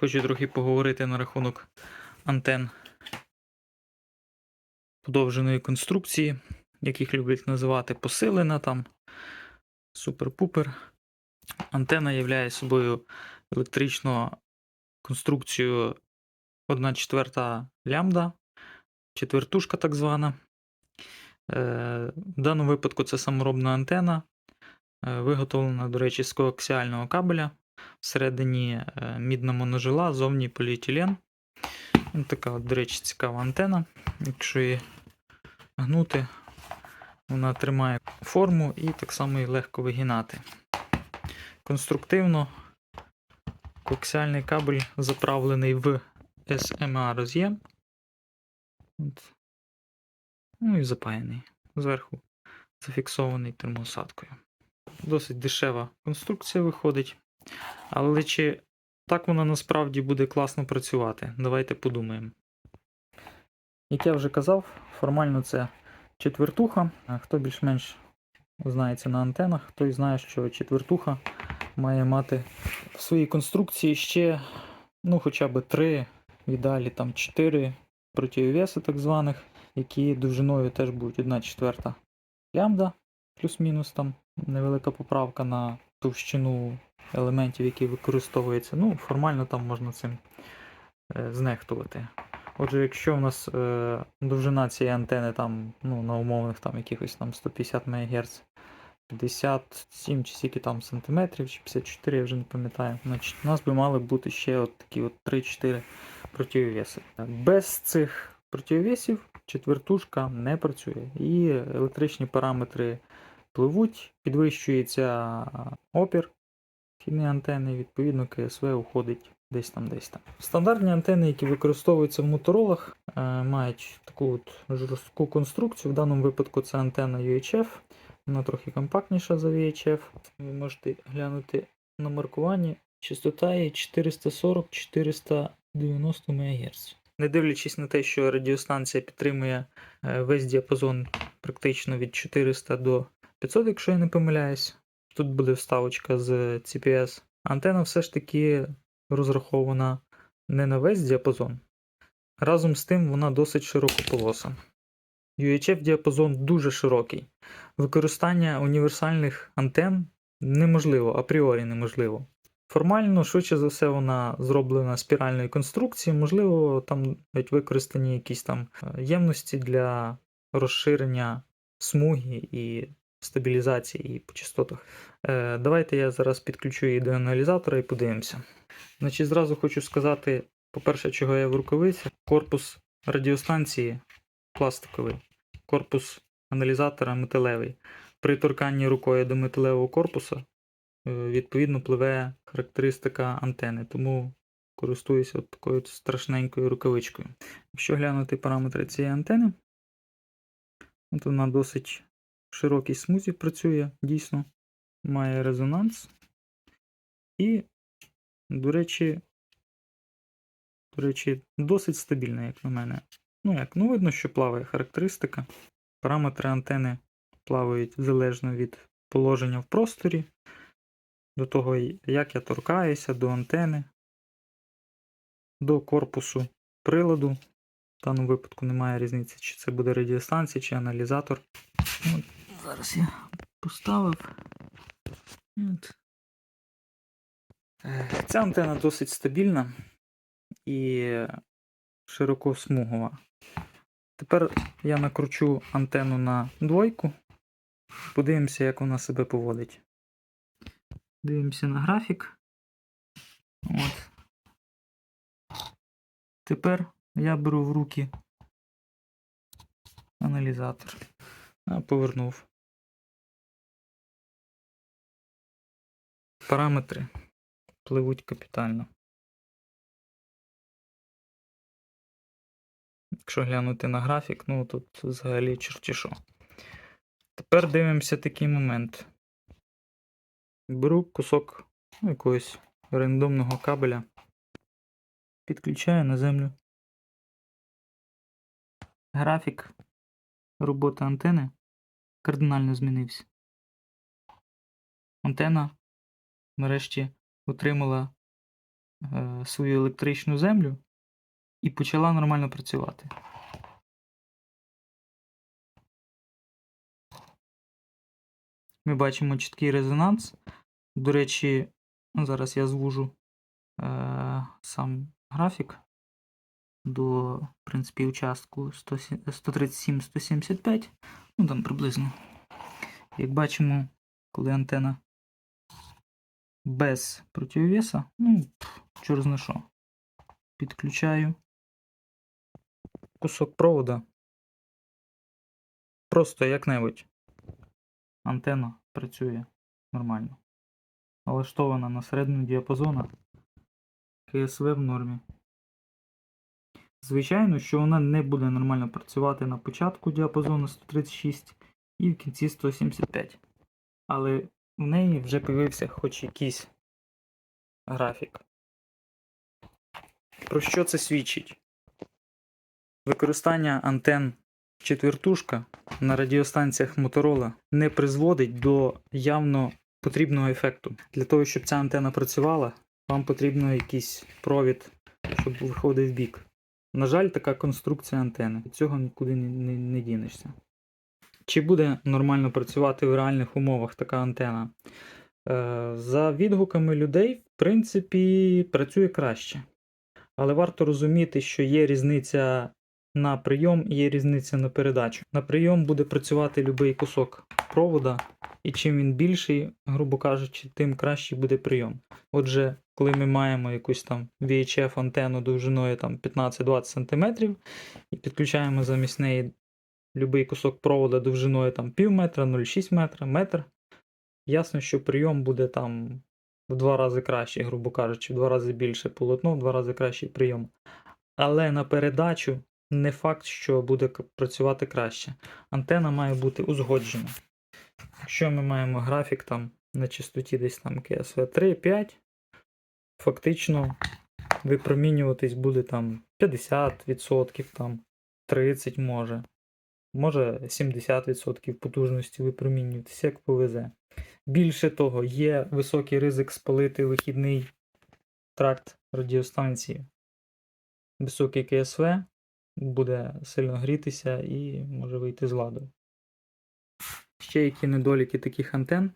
Хочу трохи поговорити на рахунок антен подовженої конструкції, як їх люблять називати посилена там, супер-пупер. Антена являє собою електричну конструкцію 1 четверта лямбда, четвертушка так звана. Е, В даному випадку це саморобна антена, е, виготовлена, до речі, з коаксіального кабеля. Всередині е, мідна моножила, зовні поліетилен. Така, до речі, цікава антена. Якщо її гнути, вона тримає форму і так само її легко вигинати. Конструктивно коаксіальний кабель заправлений в SMA роз'єм. Ну і запаяний. Зверху зафіксований термоусадкою. Досить дешева конструкція виходить. Але чи так вона насправді буде класно працювати? Давайте подумаємо. Як я вже казав, формально це четвертуха. Хто більш-менш знається на антенах, той знає, що четвертуха має мати в своїй конструкції ще ну, хоча б 3, в ідеалі там 4 противовеси так званих, які довжиною теж будуть 1 четверта лямбда, плюс-мінус там невелика поправка на товщину елементів, які використовуються. Ну, формально там можна цим е, знехтувати. Отже, якщо у нас е, довжина цієї антени там, ну, на умовних там якихось там 150 МГц, 57 чи скільки там сантиметрів, чи 54, я вже не пам'ятаю. Значить, у нас би мали бути ще от такі от 3-4 противовеси. Без цих противовесів четвертушка не працює. І електричні параметри пливуть, підвищується опір вхідної антени, відповідно КСВ уходить десь там десь там. Стандартні антени, які використовуються в моторолах, е, мають таку от жорстку конструкцію. В даному випадку це антенна UHF. Вона трохи компактніша за VHF. Ви можете глянути на маркуванні. Частота є 440-490 МГц. Не дивлячись на те, що радіостанція підтримує е, весь діапазон практично від 400 до 500, якщо я не помиляюсь. Тут буде вставочка з CPS. Антена все ж таки розрахована не на весь діапазон. Разом з тим вона досить широкополоса. UHF діапазон дуже широкий. Використання універсальних антен неможливо, апріорі неможливо. Формально, швидше за все, вона зроблена з спіральної конструкції, можливо, там навіть використані якісь там е, ємності для розширення смуги і стабілізації і по частотах. Е, давайте я зараз підключу її до аналізатора і подивимося. Значить, зразу хочу сказати, по-перше, чого я в рукавиці. Корпус радіостанції пластиковий, корпус аналізатора металевий. При торканні рукою до металевого корпуса, е, відповідно, пливе характеристика антени, тому користуюся от такою страшненькою рукавичкою. Якщо глянути параметри цієї антени, от вона досить широкій смузі працює, дійсно, має резонанс. І, до речі, до речі, досить стабільна, як на мене. Ну як, ну видно, що плаває характеристика. Параметри антени плавають залежно від положення в просторі, до того, як я торкаюся до антени, до корпусу приладу. В даному випадку немає різниці, чи це буде радіостанція, чи аналізатор. Зараз я поставив. От. Е, Ця антена досить стабільна і широкосмугова. Тепер я накручу антенну на двойку. Подивимося, як вона себе поводить. Дивимося на графік. От. Тепер я беру в руки аналізатор. Повернув. Параметри пливуть капітально. Якщо глянути на графік, ну тут взагалі чорті що. Тепер дивимося такий момент. Беру кусок ну, якогось рандомного кабеля, підключаю на землю. Графік роботи антени кардинально змінився. Антена нарешті отримала е, свою електричну землю і почала нормально працювати. Ми бачимо чіткий резонанс. До речі, зараз я звужу е, сам графік до, в принципі, участку 137-175, ну там приблизно. Як бачимо, коли антена без противовеса, ну, пф, чорт зна що. Підключаю кусок провода. Просто як-небудь. Антенна працює нормально. Налаштована на середину діапазону. КСВ в нормі. Звичайно, що вона не буде нормально працювати на початку діапазону 136 і в кінці 175. Але в неї вже появився хоч якийсь графік. Про що це свідчить? Використання антен четвертушка на радіостанціях Motorola не призводить до явно потрібного ефекту. Для того, щоб ця антена працювала, вам потрібно якийсь провід, щоб виходив в бік. На жаль, така конструкція антени. Від цього нікуди не, не, не дінешся. Чи буде нормально працювати в реальних умовах така антена? Е, за відгуками людей, в принципі, працює краще. Але варто розуміти, що є різниця на прийом і є різниця на передачу. На прийом буде працювати будь-який кусок провода, і чим він більший, грубо кажучи, тим кращий буде прийом. Отже, коли ми маємо якусь там VHF антенну довжиною там 15-20 см і підключаємо замість неї будь-який кусок провода довжиною там пів метра, 0,6 метра, метр, ясно, що прийом буде там в два рази кращий, грубо кажучи, в два рази більше полотно, в два рази кращий прийом. Але на передачу не факт, що буде працювати краще. Антена має бути узгоджена. Якщо ми маємо графік там на частоті десь там КСВ 3-5, фактично випромінюватись буде там 50%, там 30% може. Може 70% потужності випромінюватися, як повезе. Більше того, є високий ризик спалити вихідний тракт радіостанції. Високий КСВ буде сильно грітися і може вийти з ладу. Ще які недоліки таких антен.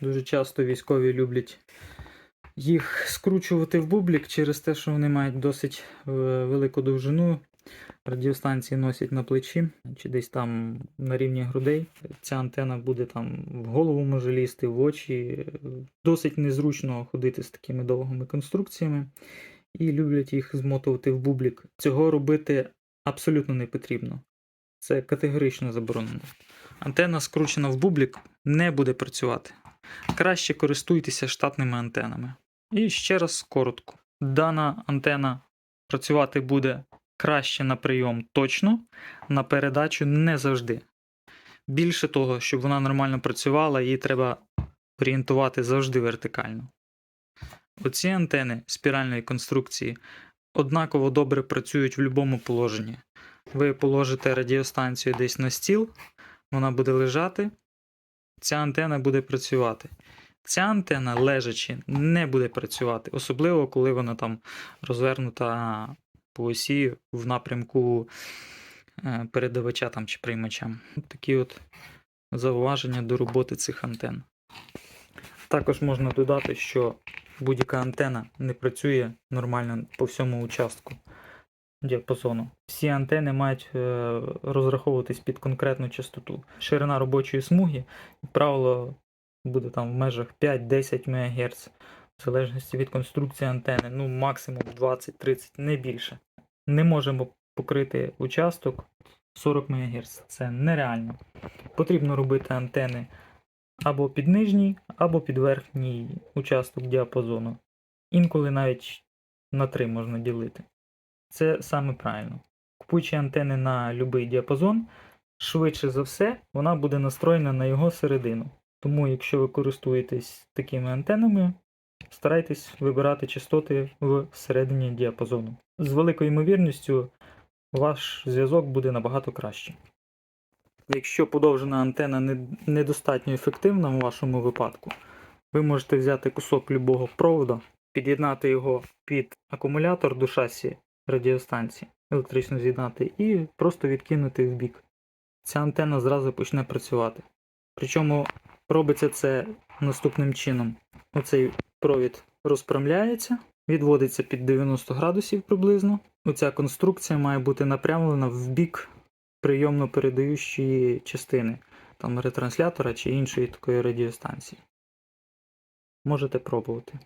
Дуже часто військові люблять їх скручувати в бублік через те, що вони мають досить е, велику довжину. Радіостанції носять на плечі чи десь там на рівні грудей. Ця антена буде там в голову може лізти, в очі. Досить незручно ходити з такими довгими конструкціями і люблять їх змотувати в бублік. Цього робити абсолютно не потрібно. Це категорично заборонено. Антенна скручена в бублік не буде працювати. Краще користуйтеся штатними антенами. І ще раз коротко. Дана антена працювати буде краще на прийом точно, на передачу не завжди. Більше того, щоб вона нормально працювала, її треба орієнтувати завжди вертикально. Оці антени спіральної конструкції однаково добре працюють в будь-якому положенні. Ви положите радіостанцію десь на стіл, вона буде лежати, ця антена буде працювати. Ця антена, лежачи, не буде працювати, особливо коли вона там розвернута по осі в напрямку е, передавача там, чи приймача. Такі от зауваження до роботи цих антен. Також можна додати, що будь-яка антена не працює нормально по всьому участку діапазону. Всі антени мають е, розраховуватись під конкретну частоту. Ширина робочої смуги, як правило, буде там в межах 5-10 МГц, в залежності від конструкції антени, ну максимум 20-30, не більше. Не можемо покрити участок 40 МГц. Це нереально. Потрібно робити антени або під нижній, або під верхній участок діапазону. Інколи навіть на 3 можна ділити. Це саме правильно. Купуючи антени на будь-який діапазон, швидше за все, вона буде настроєна на його середину. Тому, якщо ви користуєтесь такими антенами, старайтесь вибирати частоти в середині діапазону. З великою ймовірністю ваш зв'язок буде набагато кращий. Якщо подовжена антена не- недостатньо ефективна в вашому випадку, ви можете взяти кусок любого провода, під'єднати його під акумулятор до шасі радіостанції, електрично з'єднати, і просто відкинути в бік. Ця антенна зразу почне працювати. Причому робиться це наступним чином: оцей провід розпрямляється, відводиться під 90 градусів приблизно. Оця конструкція має бути напрямлена в бік прийомно-передаючої частини, там ретранслятора чи іншої такої радіостанції. Можете пробувати.